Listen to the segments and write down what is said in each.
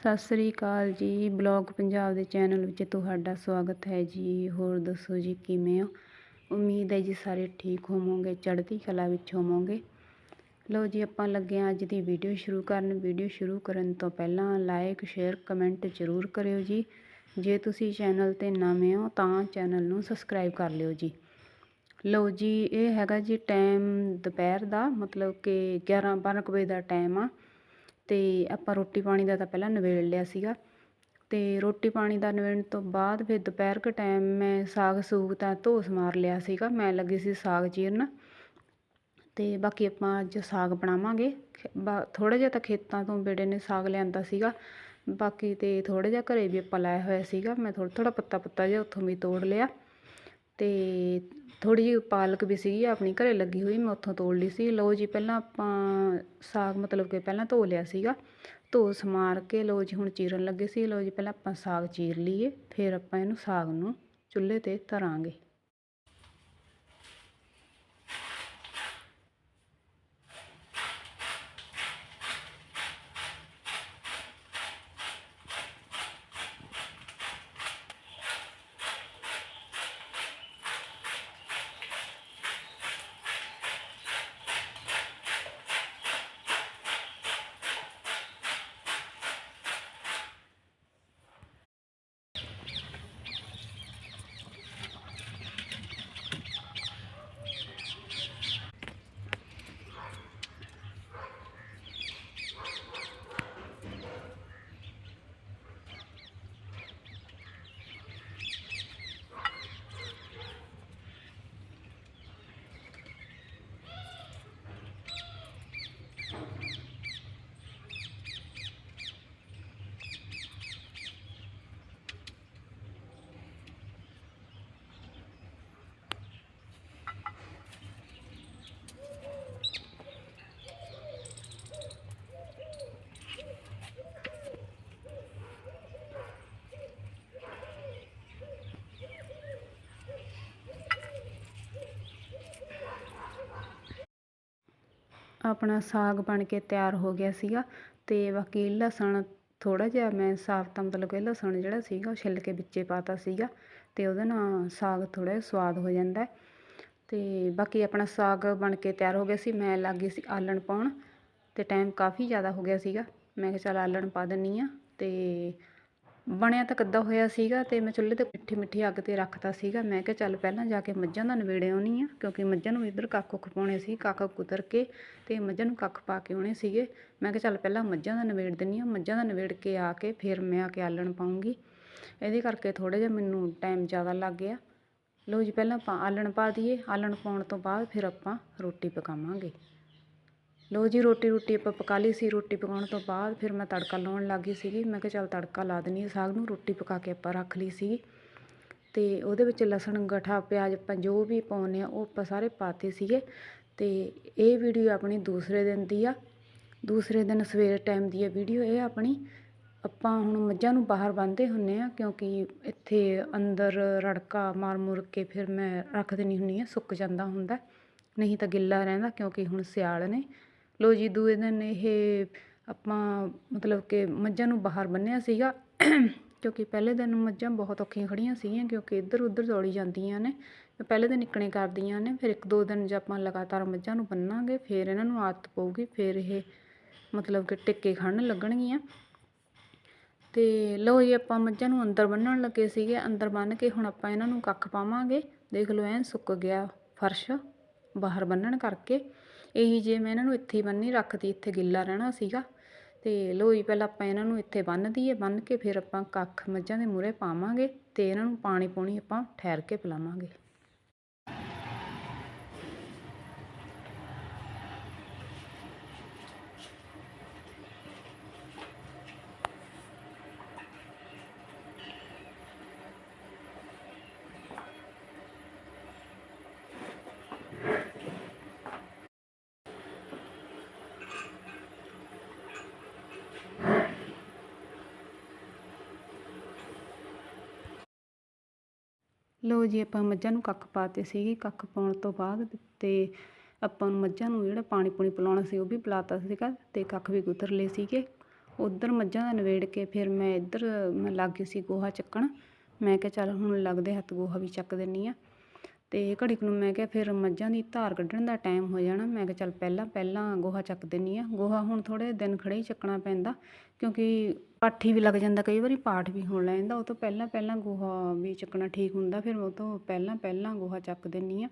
ਸਤਿ ਸ੍ਰੀ ਅਕਾਲ ਜੀ। ਬਲੌਗ ਪੰਜਾਬ ਦੇ ਚੈਨਲ ਵਿੱਚ ਤੁਹਾਡਾ ਸਵਾਗਤ ਹੈ ਜੀ। ਹੋਰ ਦੱਸੋ ਜੀ, ਕਿਵੇਂ ਹੋ? ਉਮੀਦ ਹੈ ਜੀ ਸਾਰੇ ਠੀਕ ਹੋਵੋਗੇ, ਚੜ੍ਹਦੀ ਕਲਾ ਵਿੱਚ ਹੋਵੋਗੇ। ਲਓ ਜੀ, ਆਪਾਂ ਲੱਗੇ ਹਾਂ ਅੱਜ ਦੀ ਵੀਡੀਓ ਸ਼ੁਰੂ ਕਰਨ। ਵੀਡੀਓ ਸ਼ੁਰੂ ਕਰਨ ਤੋਂ ਪਹਿਲਾਂ ਲਾਈਕ ਸ਼ੇਅਰ ਕਮੈਂਟ ਜ਼ਰੂਰ ਕਰਿਓ ਜੀ। ਜੇ ਤੁਸੀਂ ਚੈਨਲ ਤੇ ਨਵੇਂ ਹੋ ਤਾਂ ਚੈਨਲ ਨੂੰ ਸਬਸਕ੍ਰਾਈਬ ਕਰ ਲਿਓ ਜੀ। ਲਓ ਜੀ, ਇਹ ਹੈਗਾ ਜੀ ਟਾਈਮ ਦੁਪਹਿਰ ਦਾ, ਮਤਲਬ ਕਿ 11 12 ਕੁ ਵਜੇ ਦਾ ਟਾਈਮ ਆ। ਅਤੇ ਆਪਾਂ ਰੋਟੀ ਪਾਣੀ ਦਾ ਤਾਂ ਪਹਿਲਾਂ ਨਿਬੇੜ ਲਿਆ ਸੀਗਾ। ਅਤੇ ਰੋਟੀ ਪਾਣੀ ਦਾ ਨਿਬੇੜਨ ਤੋਂ ਬਾਅਦ ਫਿਰ ਦੁਪਹਿਰ ਕੁ ਟਾਈਮ ਮੈਂ ਸਾਗ ਸੂਗ ਤਾਂ ਧੋ ਸਮਾਰ ਲਿਆ ਸੀਗਾ, ਮੈਂ ਲੱਗੀ ਸੀ ਸਾਗ ਚੀਰਨ। ਅਤੇ ਬਾਕੀ ਆਪਾਂ ਅੱਜ ਸਾਗ ਬਣਾਵਾਂਗੇ। ਥੋੜ੍ਹਾ ਜਿਹਾ ਤਾਂ ਖੇਤਾਂ ਤੋਂ ਬੇੜੇ ਨੇ ਸਾਗ ਲਿਆਂਦਾ ਸੀਗਾ। ਬਾਕੀ ਤੇ ਥੋੜ੍ਹਾ ਜਿਹਾ ਘਰੇ ਵੀ ਆਪਾਂ ਲਾਇਆ ਹੋਇਆ ਸੀਗਾ, ਮੈਂ ਥੋੜ੍ਹਾ ਥੋੜ੍ਹਾ ਪੱਤਾ ਪੱਤਾ ਜਿਹਾ ਉੱਥੋਂ ਵੀ ਤੋੜ ਲਿਆ। ਅਤੇ ਥੋੜ੍ਹੀ ਜਿਹੀ ਪਾਲਕ ਵੀ ਸੀਗੀ, ਆਪਣੀ ਘਰੇ ਲੱਗੀ ਹੋਈ ਮੈਂ ਉੱਥੋਂ ਤੋੜ ਲਈ ਸੀ। ਲਓ ਜੀ, ਪਹਿਲਾਂ ਆਪਾਂ ਸਾਗ ਮਤਲਬ ਕਿ ਪਹਿਲਾਂ ਧੋ ਲਿਆ ਸੀਗਾ। ਧੋ ਸਮਾਰ ਕੇ ਲਓ ਜੀ, ਹੁਣ ਚੀਰਨ ਲੱਗੇ ਸੀ। ਲਓ ਜੀ, ਪਹਿਲਾਂ ਆਪਾਂ ਸਾਗ ਚੀਰ ਲਈਏ, ਫਿਰ ਆਪਾਂ ਇਹਨੂੰ ਸਾਗ ਨੂੰ ਚੁੱਲ੍ਹੇ ਤੇ ਧਰਾਂਗੇ। ਆਪਣਾ ਸਾਗ ਬਣ ਕੇ ਤਿਆਰ ਹੋ ਗਿਆ ਸੀਗਾ ਅਤੇ ਬਾਕੀ ਲਸਣ ਥੋੜ੍ਹਾ ਜਿਹਾ ਮੈਂ ਸਾਫ਼ ਤਾਂ ਮਤਲਬ ਕਿ ਲਸਣ ਜਿਹੜਾ ਸੀਗਾ ਉਹ ਛਿੱਲ ਕੇ ਵਿੱਚੇ ਪਾਤਾ ਸੀਗਾ ਅਤੇ ਉਹਦੇ ਨਾਲ ਸਾਗ ਥੋੜ੍ਹਾ ਜਿਹਾ ਸਵਾਦ ਹੋ ਜਾਂਦਾ ਅਤੇ ਬਾਕੀ ਆਪਣਾ ਸਾਗ ਬਣ ਕੇ ਤਿਆਰ ਹੋ ਗਿਆ ਸੀ, ਮੈਂ ਲੱਗ ਗਈ ਸੀ ਆਲਣ ਪਾਉਣ ਅਤੇ ਟਾਈਮ ਕਾਫੀ ਜ਼ਿਆਦਾ ਹੋ ਗਿਆ ਸੀਗਾ। ਮੈਂ ਕਿਹਾ ਚੱਲ ਆਲਣ ਪਾ ਦਿੰਦੀ ਹਾਂ ਅਤੇ ਬਣਿਆ ਤਾਂ ਕੱਦਾ ਹੋਇਆ ਸੀਗਾ ਤੇ ਮੈਂ ਚੁੱਲ੍ਹੇ ਤੇ ਮਿੱਠੀ ਮਿੱਠੀ ਅੱਗ ਤੇ ਰੱਖਤਾ ਸੀਗਾ। ਮੈਂ ਕਿਹਾ ਚੱਲ ਪਹਿਲਾਂ ਜਾ ਕੇ ਮੱਝਾਂ ਦਾ ਨਵੇੜੇ ਆਉਣੀ ਆ, ਕਿਉਂਕਿ ਮੱਝਾਂ ਨੂੰ ਇੱਧਰ ਕੱਖ ਕੁੱਖ ਪਾਉਣੇ ਸੀ, ਕੱਖ ਕੁਤਰ ਕੇ ਤੇ ਮੱਝਾਂ ਨੂੰ ਕੱਖ ਪਾ ਕੇ ਆਉਣੇ ਸੀਗੇ। ਮੈਂ ਕਿਹਾ ਚੱਲ ਪਹਿਲਾਂ ਮੱਝਾਂ ਦਾ ਨਵੇੜ ਦਿੰਨੀ ਆ, ਮੱਝਾਂ ਦਾ ਨਵੇੜ ਕੇ ਆ ਕੇ ਫਿਰ ਮੈਂ ਆ ਕੇ ਆਲਣ ਪਾਉਂਗੀ। ਇਹਦੇ ਕਰਕੇ ਥੋੜਾ ਜਿਹਾ ਮੈਨੂੰ ਟਾਈਮ ਜ਼ਿਆਦਾ ਲੱਗ ਗਿਆ। ਲਓ ਜੀ, ਪਹਿਲਾਂ ਆਪਾਂ ਆਲਣ ਪਾ ਦਈਏ। ਆਲਣ ਪਾਉਣ ਤੋਂ ਬਾਅਦ ਫਿਰ ਆਪਾਂ ਰੋਟੀ ਪਕਾਵਾਂਗੇ। ਲਓ ਜੀ, ਰੋਟੀ ਰੋਟੀ ਆਪਾਂ ਪਕਾ ਲਈ ਸੀ। ਰੋਟੀ ਪਕਾਉਣ ਤੋਂ ਬਾਅਦ ਫਿਰ ਮੈਂ ਤੜਕਾ ਲਾਉਣ ਲੱਗ ਗਈ ਸੀਗੀ। ਮੈਂ ਕਿਹਾ ਚੱਲ ਤੜਕਾ ਲਾ ਦਿੰਨੀ ਆ ਸਾਗ ਨੂੰ। ਰੋਟੀ ਪਕਾ ਕੇ ਆਪਾਂ ਰੱਖ ਲਈ ਸੀਗੀ। ਤੇ ਉਹਦੇ ਵਿੱਚ ਲਸਣ, ਗਠਾ, ਪਿਆਜ਼ ਆਪਾਂ ਜੋ ਵੀ ਪਾਉਂਦੇ ਆ ਉਹ ਆਪਾਂ ਸਾਰੇ ਪਾਤੇ ਸੀਗੇ। ਤੇ ਇਹ ਵੀਡੀਓ ਆਪਣੀ ਦੂਸਰੇ ਦਿਨ ਦੀ ਆ। ਦੂਸਰੇ ਦਿਨ ਸਵੇਰ ਟਾਈਮ ਦੀ ਆ ਵੀਡੀਓ ਇਹ ਆਪਣੀ। ਆਪਾਂ ਹੁਣ ਮੱਝਾਂ ਨੂੰ ਬਾਹਰ ਬੰਨ੍ਹਦੇ ਹੁੰਨੇ ਆ ਕਿਉਂਕਿ ਇੱਥੇ ਅੰਦਰ ਰੜਕਾ ਮਾਰ ਮੁਰ ਕੇ ਫਿਰ ਮੈਂ ਰੱਖ ਦਿੰਦੀ ਹੁੰਨੀ ਆ ਸੁੱਕ ਜਾਂਦਾ ਹੁੰਦਾ। ਨਹੀਂ ਤਾਂ ਗਿੱਲਾ ਰਹਿੰਦਾ ਕਿਉਂਕਿ ਹੁਣ ਸਿਆਲ ਨੇ। ਲਓ ਜੀ, ਦੂਏ ਦਿਨ ਇਹ ਆਪਾਂ ਮਤਲਬ ਕਿ ਮੱਝਾਂ ਨੂੰ ਬਾਹਰ ਬੰਨ੍ਹਿਆ ਸੀਗਾ। ਕਿਉਂਕਿ ਪਹਿਲੇ ਦਿਨ ਮੱਝਾਂ ਬਹੁਤ ਔਖੀਆਂ ਖੜ੍ਹੀਆਂ ਸੀਗੀਆਂ, ਕਿਉਂਕਿ ਇੱਧਰ ਉੱਧਰ ਦੌੜੀ ਜਾਂਦੀਆਂ ਨੇ। ਪਹਿਲੇ ਦਿਨ ਨਿਕਣੇ ਕਰਦੀਆਂ ਨੇ, ਫਿਰ ਇੱਕ ਦੋ ਦਿਨ ਜੇ ਆਪਾਂ ਲਗਾਤਾਰ ਮੱਝਾਂ ਨੂੰ ਬੰਨਾਂਗੇ, ਫਿਰ ਇਹਨਾਂ ਨੂੰ ਆਦਤ ਪਊਗੀ, ਫਿਰ ਇਹ ਮਤਲਬ ਕਿ ਟਿੱਕੇ ਖੜਨ ਲੱਗਣਗੀਆਂ। ਤੇ ਲਓ ਜੀ, ਆਪਾਂ ਮੱਝਾਂ ਨੂੰ ਅੰਦਰ ਬੰਨਣ ਲੱਗੇ ਸੀਗੇ। ਅੰਦਰ ਬੰਨ ਕੇ ਹੁਣ ਆਪਾਂ ਇਹਨਾਂ ਨੂੰ ਕੱਖ ਪਾਵਾਂਗੇ। ਦੇਖ ਲਓ ਐਨ ਸੁੱਕ ਗਿਆ ਫਰਸ਼ ਬਾਹਰ ਬੰਨਣ ਕਰਕੇ। ਇਹੀ ਜੇ ਮੈਂ ਇਹਨਾਂ ਨੂੰ ਇੱਥੇ ਹੀ ਬੰਨੀ ਰੱਖਦੀ, ਇੱਥੇ ਗਿੱਲਾ ਰਹਿਣਾ ਸੀਗਾ। ਤੇ ਲੋਈ ਪਹਿਲਾਂ ਆਪਾਂ ਇਹਨਾਂ ਨੂੰ ਇੱਥੇ ਬੰਨ ਦਈਏ, ਬੰਨ ਕੇ ਫਿਰ ਆਪਾਂ ਕੱਖ ਮੱਝਾਂ ਦੇ ਮੂਹਰੇ ਪਾਵਾਂਗੇ ਤੇ ਇਹਨਾਂ ਨੂੰ ਪਾਣੀ ਪੂਣੀ ਆਪਾਂ ਠਹਿਰ ਕੇ ਪਿਲਾਵਾਂਗੇ। ਲਓ ਜੀ, ਆਪਾਂ ਮੱਝਾਂ ਨੂੰ ਕੱਖ ਪਾਤੇ ਸੀਗੇ, ਕੱਖ ਪਾਉਣ ਤੋਂ ਬਾਅਦ ਤੇ ਆਪਾਂ ਨੂੰ ਮੱਝਾਂ ਨੂੰ ਜਿਹੜਾ ਪਾਣੀ ਪੂਣੀ ਪਿਲਾਉਣਾ ਸੀ, ਉਹ ਵੀ ਪਿਲਾਤਾ ਸੀਗਾ ਤੇ ਕੱਖ ਵੀ ਕੁਤਰ ਲਏ ਸੀਗੇ। ਉੱਧਰ ਮੱਝਾਂ ਦਾ ਨਵੇੜ ਕੇ ਫਿਰ ਮੈਂ ਇੱਧਰ, ਮੈਂ ਲੱਗ ਗਈ ਸੀ ਗੋਹਾ ਚੱਕਣ। ਮੈਂ ਕਿਹਾ ਚੱਲ ਹੁਣ ਲੱਗਦੇ ਹੱਥ ਗੋਹਾ ਵੀ ਚੱਕ ਦਿੰਨੀ ਆ। ਅਤੇ ਘੜੀ ਕੁ ਨੂੰ ਮੈਂ ਕਿਹਾ ਫਿਰ ਮੱਝਾਂ ਦੀ ਧਾਰ ਕੱਢਣ ਦਾ ਟਾਈਮ ਹੋ ਜਾਣਾ। ਮੈਂ ਕਿਹਾ ਚੱਲ ਪਹਿਲਾਂ ਪਹਿਲਾਂ ਗੋਹਾ ਚੱਕ ਦਿੰਦੀ ਹਾਂ ਗੋਹਾ ਹੁਣ ਥੋੜ੍ਹੇ ਦਿਨ ਖੜ੍ਹੇ ਹੀ ਚੱਕਣਾ ਪੈਂਦਾ, ਕਿਉਂਕਿ ਪਾਠੀ ਵੀ ਲੱਗ ਜਾਂਦਾ, ਕਈ ਵਾਰੀ ਪਾਠ ਵੀ ਹੋਣ ਲੱਗ ਜਾਂਦਾ। ਉਹ ਤੋਂ ਪਹਿਲਾਂ ਪਹਿਲਾਂ ਗੋਹਾ ਵੀ ਚੱਕਣਾ ਠੀਕ ਹੁੰਦਾ, ਫਿਰ ਉਹ ਤੋਂ ਪਹਿਲਾਂ ਪਹਿਲਾਂ ਗੋਹਾ ਚੱਕ ਦਿੰਦੀ ਹਾਂ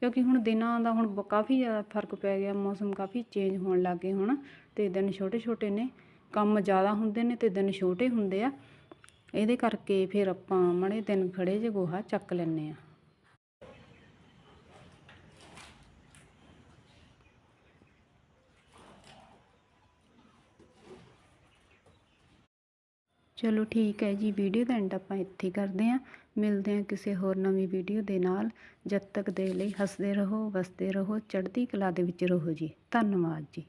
ਕਿਉਂਕਿ ਹੁਣ ਦਿਨਾਂ ਦਾ ਹੁਣ ਬ- ਕਾਫੀ ਜ਼ਿਆਦਾ ਫ਼ਰਕ ਪੈ ਗਿਆ, ਮੌਸਮ ਕਾਫੀ ਚੇਂਜ ਹੋਣ ਲੱਗ ਗਏ ਹੁਣ। ਅਤੇ ਦਿਨ ਛੋਟੇ ਛੋਟੇ ਨੇ, ਕੰਮ ਜ਼ਿਆਦਾ ਹੁੰਦੇ ਨੇ ਅਤੇ ਦਿਨ ਛੋਟੇ ਹੁੰਦੇ ਆ। ਇਹਦੇ ਕਰਕੇ ਫਿਰ ਆਪਾਂ ਮੜੇ ਦਿਨ ਖੜੇ ਜੇ ਗੋਹਾ ਚੱਕ ਲੈਂਦੇ ਆ। ਚਲੋ ਠੀਕ ਹੈ ਜੀ ਵੀਡੀਓ ਦਾ ਐਂਡ ਆਪਾਂ ਇੱਥੇ ਕਰਦੇ ਹਾਂ। ਮਿਲਦੇ ਹਾਂ ਕਿਸੇ ਹੋਰ ਨਵੀਂ ਵੀਡੀਓ ਦੇ ਨਾਲ। ਜਦ ਤੱਕ ਦੇ ਲਈ ਹੱਸਦੇ ਰਹੋ, ਵਸਦੇ ਰਹੋ, ਚੜ੍ਹਦੀ ਕਲਾ ਦੇ ਵਿੱਚ ਰਹੋ ਜੀ। ਧੰਨਵਾਦ ਜੀ।